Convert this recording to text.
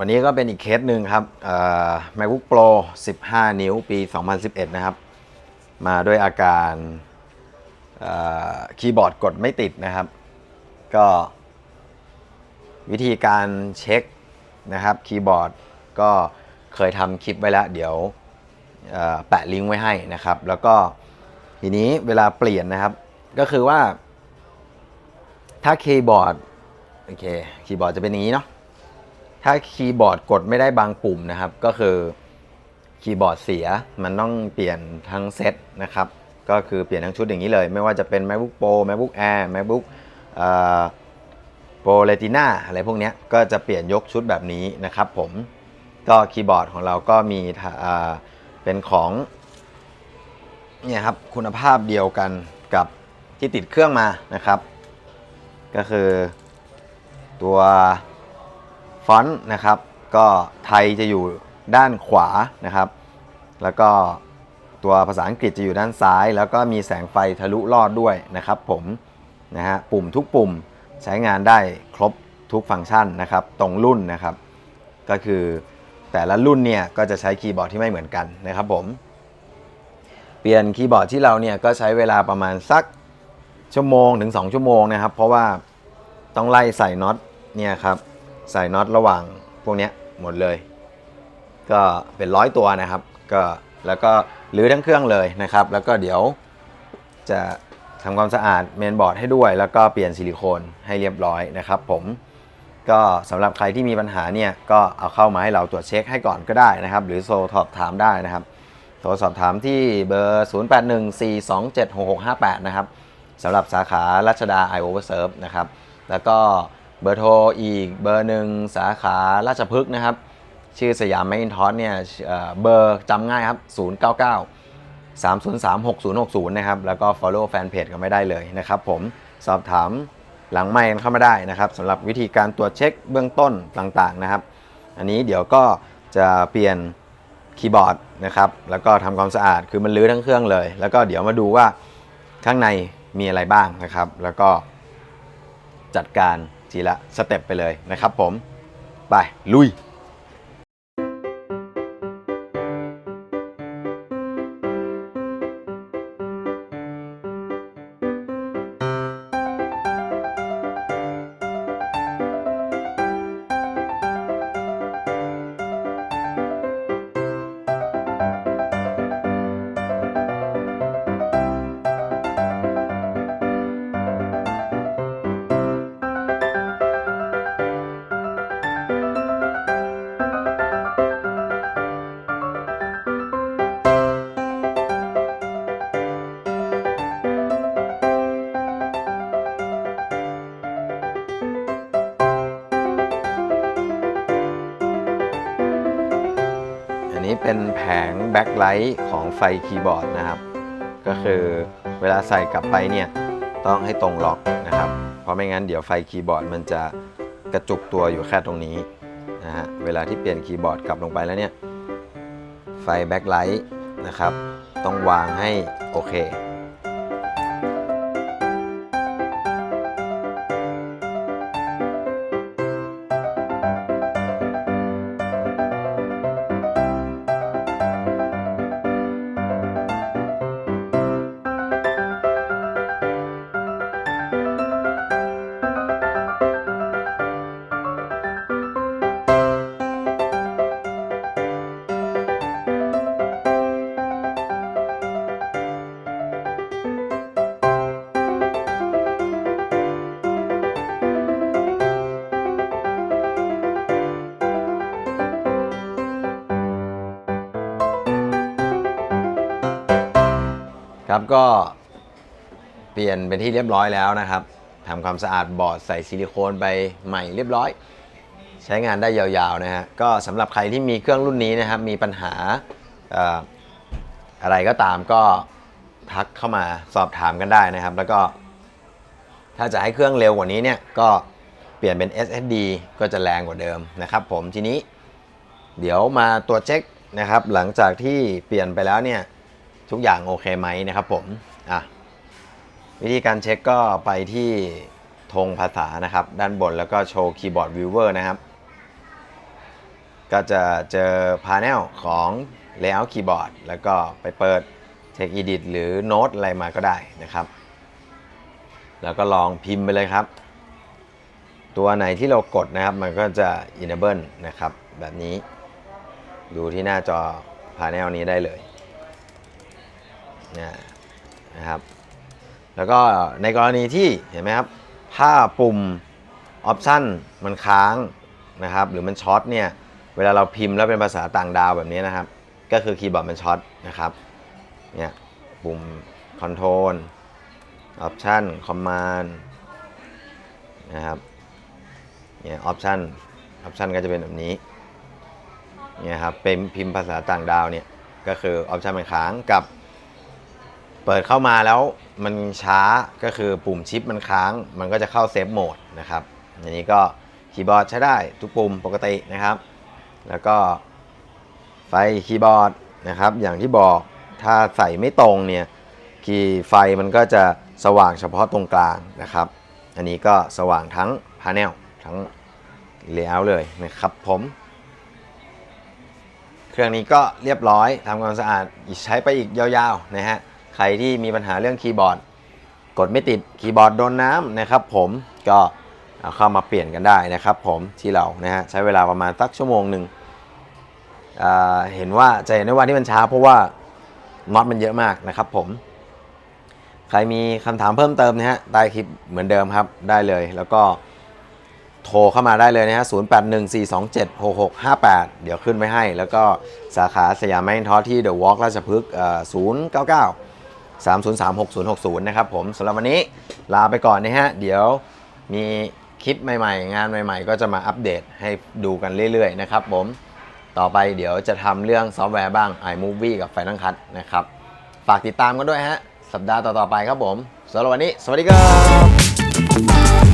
วันนี้ก็เป็นอีกเคสหนึ่งครับ MacBook Pro 15 นิ้วปี 2011 นะครับ มาด้วยอาการคีย์บอร์ดกดไม่ติดนะครับ ก็วิธีการเช็คนะครับคีย์บอร์ดก็เคยทำคลิปไว้แล้ว เดี๋ยวแปะลิงก์ไว้ให้นะครับ แล้วก็ทีนี้เวลาเปลี่ยนนะครับ ก็คือว่า ถ้าคีย์บอร์ดโอเคคีย์บอร์ดจะเป็นอย่างนี้เนาะ ถ้าคีย์บอร์ดกดไม่ได้บางปุ่มนะครับ ก็คือคีย์บอร์ดเสียมันต้องเปลี่ยนทั้งเซตนะครับ ก็คือเปลี่ยนทั้งชุดอย่างนี้เลย ไม่ว่าจะเป็น MacBook Pro MacBook Air MacBook Pro Retina อะไรพวกนี้ก็จะเปลี่ยนยกชุดแบบนี้นะครับผมก็คีย์บอร์ดของเราก็มีเป็นของเนี่ยครับคุณภาพเดียวกันกับที่ติดเครื่องมานะครับ ก็คือตัว ฟอนต์นะครับ ก็ไทยจะอยู่ด้านขวานะครับ แล้วก็ตัวภาษาอังกฤษจะอยู่ด้านซ้าย แล้วก็มีแสงไฟทะลุลอดด้วยนะครับผมนะฮะปุ่มทุกปุ่มใช้งานได้ครบทุกฟังก์ชันนะครับ ตรงรุ่นนะครับ ก็คือแต่ละรุ่นเนี่ยก็จะใช้คีย์บอร์ดที่ไม่เหมือนกันนะครับผม เปลี่ยนคีย์บอร์ดที่เราเนี่ยก็ใช้เวลาประมาณสักชั่วโมงถึง 2 ชั่วโมงนะครับ เพราะว่าต้องไล่ใส่น็อตเนี่ยครับ ใส่น็อตระหว่างพวกนี้หมดเลย ก็เป็นร้อยตัวนะครับ ก็แล้วก็รื้อทั้งเครื่องเลยนะครับ แล้วก็เดี๋ยวจะทำความสะอาดเมนบอร์ดให้ด้วย แล้วก็เปลี่ยนซิลิโคนให้เรียบร้อยนะครับผมก็สำหรับใครที่มีปัญหาเนี่ยก็เอาเข้ามาให้เราตรวจเช็คให้ก่อนก็ได้นะครับ หรือโทรสอบถามได้นะครับโทรสอบถามที่เบอร์ 0814276658 นะครับสำหรับสาขารัชดา i Overserve นะครับ แล้วก็ เบอร์โทรอีกเบอร์หนึ่งสาขาราชพฤกษ์นะครับ ชื่อสยามแมคอินทอสเนี่ยเบอร์จำง่ายครับ 099 303 6060 นะครับ แล้วก็ follow fanpage กันไม่ได้เลยนะครับผมสอบถามหลังไมค์กันเข้ามาได้นะครับสำหรับวิธีการตรวจเช็คเบื้องต้นต่างๆนะครับ อันนี้เดี๋ยวก็จะเปลี่ยนคีย์บอร์ดนะครับแล้วก็ทำความสะอาดคือมันลื้อทั้งเครื่องเลย แล้วก็เดี๋ยวมาดูว่าข้างในมีอะไรบ้างนะครับ แล้วก็จัดการ ทีละสเต็ปไปเลยนะครับผม ไปลุย เป็นแผงแบ็คไลท์ของไฟคีย์บอร์ดนะครับ ก็คือเวลาใส่กลับไปเนี่ยต้องให้ตรงล็อกนะครับ เพราะไม่งั้นเดี๋ยวไฟคีย์บอร์ดมันจะกระจุกตัวอยู่แค่ตรงนี้นะฮะเวลาที่เปลี่ยนคีย์บอร์ดกลับลงไปแล้วเนี่ยไฟแบ็คไลท์นะครับ ต้องวางให้โอเค ครับก็เปลี่ยนเป็นที่เรียบร้อยแล้วนะครับทำความสะอาดบอร์ดใส่ซิลิโคนไปใหม่เรียบร้อย ใช้งานได้ยาวๆนะฮะก็สำหรับใครที่มีเครื่องรุ่นนี้นะครับมีปัญหาเอ่ออะไรก็ตามก็ทักเข้ามาสอบถามกันได้นะครับ แล้วก็ถ้าจะให้เครื่องเร็วกว่านี้เนี่ยก็เปลี่ยนเป็น SSD ก็จะแรงกว่าเดิมนะครับ ผมทีนี้เดี๋ยวมาตรวจเช็คนะครับ หลังจากที่เปลี่ยนไปแล้วเนี่ย ทุกอย่างโอเคไหมนะครับผมอะวิธีการเช็คก็ไปที่ธงภาษานะครับ ด้านบนแล้วก็โชว์คีย์บอร์ดวิวเวอร์นะครับ ก็จะเจอพา n e l ของ Layout Keyboard แล้วก็ไปเปิด Text Edit หรือ Note อะไรมาก็ได้นะครับ แล้วก็ลองพิมพ์ไปเลยครับ ตัวไหนที่เรากดนะครับ มันก็จะ enable นะครับ แบบนี้ ดูที่หน้าจอพา n e l นี้ได้เลย นะนะครับแล้วก็ในกรณีที่เห็นไหมครับถ้าปุ่มออปชันมันค้างนะครับหรือมันช็อตเนี่ยเวลาเราพิมพ์แล้วเป็นภาษาต่างดาวแบบนี้นะครับ ก็คือคีย์บอร์ดมันช็อตนะครับเนี่ยปุ่ม Control Option Command นะครับเนี่ย Option Option ก็จะเป็นแบบนี้เนี่ยครับเป็นพิมพ์ภาษาต่างดาวเนี่ยก็คือ Option มันค้างกับ เปิดเข้ามาแล้วมันช้าก็คือปุ่มชิปมันค้าง มันก็จะเข้าเซฟโหมดนะครับอันนี้ก็คีย์บอร์ดใช้ได้ทุกปุ่มปกตินะครับ แล้วก็ไฟคีย์บอร์ดนะครับ อย่างที่บอกถ้าใส่ไม่ตรงเนี่ยคีย์ไฟมันก็จะสว่างเฉพาะตรงกลางนะครับ อันนี้ก็สว่างทั้งพา n e l ทั้งเลเยอร์เลยนะครับผม เครื่องนี้ก็เรียบร้อยทำความสะอาดใช้ไปอีกยาวๆนะฮะ ใครที่มีปัญหาเรื่องคีย์บอร์ด กดไม่ติดคีย์บอร์ดโดนน้ำนะครับ ผมก็เอาเข้ามาเปลี่ยนกันได้นะครับ ผมที่เรานะฮะใช้เวลาประมาณสักชั่วโมงหนึ่งเห็นว่าจะเห็นได้ว่าที่มันช้าเพราะว่าน็อตมันเยอะมากนะครับ ผมใครมีคำถามเพิ่มเติมนะฮะใต้คลิปเหมือนเดิมครับได้เลย แล้วก็โทรเข้ามาได้เลยนะฮะ 0814276658 เดี๋ยวขึ้นไว้ให้ แล้วก็สาขาสยามแมนทอที่เดอะวอล์กราชพฤกษ์เอ่อ099 3036060 นะครับผมสำหรับวันนี้ลาไปก่อนนะฮะ เดี๋ยวมีคลิปใหม่ๆ งานใหม่ๆ ก็จะมาอัปเดตให้ดูกันเรื่อยๆ นะครับผม ต่อไปเดี๋ยวจะทำเรื่องซอฟต์แวร์บ้าง iMovie กับ Final Cut นะครับ ฝากติดตามกันด้วยฮะ สัปดาห์ต่อๆไปครับผมสำหรับวันนี้ สวัสดีครับ